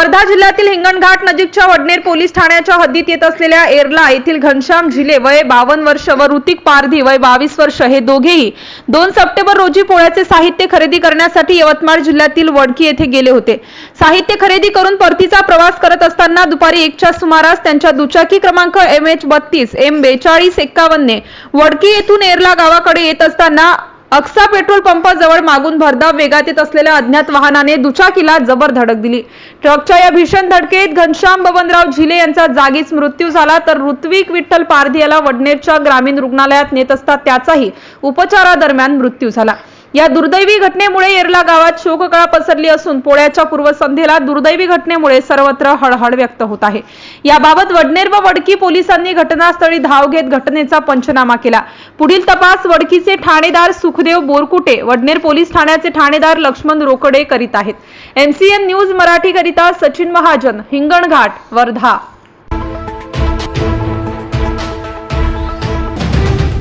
वर्धा जिल्ह्यातील हिंगणघाट नजीकच्या वडनेर पोलीस ठाण्याच्या हद्दीत येत असलेल्या एरला येथील घनश्याम झिले वय बावन्न वर्ष व ऋतिक पारधी वय बावीस वर्ष हे दोघेही दोन सप्टेंबर रोजी पोळ्याचे साहित्य खरेदी करण्यासाठी यवतमाळ जिल्ह्यातील वडकी येथे गेले होते. साहित्य खरेदी करून परतीचा प्रवास करत असताना दुपारी एकच्या सुमारास त्यांच्या दुचाकी क्रमांक एम एच बत्तीस एम बेचाळीस एक्कावन्ने वडकी येथून एरला गावाकडे येत असताना अक्सा पेट्रोल पंपाजवळ मागून भरधाव वेगात येत असलेल्या अज्ञात वाहनाने दुचाकीला जबर धडक दिली. ट्रकच्या या भीषण धडकेत घनश्याम बबनराव झिले यांचा जागीच मृत्यू झाला तर ऋत्विक विठ्ठल पारधी याला वडनेरच्या ग्रामीण रुग्णालयात नेत असता त्याचाही उपचारादरम्यान मृत्यू झाला. या दुर्दैवी घटनेमुळे येरला गावात शोककळा पसरली असून पोळ्याच्या पूर्वसंध्येला दुर्दैवी घटनेमुळे सर्वत्र हळहळ व्यक्त होत आहे. याबाबत वडनेर व वडकी पोलिसांनी घटनास्थळी धाव घेत घटनेचा पंचनामा केला. पुढील तपास वडकीचे ठाणेदार सुखदेव बोरकुटे वडनेर पोलीस ठाण्याचे ठाणेदार लक्ष्मण रोकडे करीत आहेत. एमसीएन न्यूज मराठीकरिता सचिन महाजन हिंगणघाट वर्धा.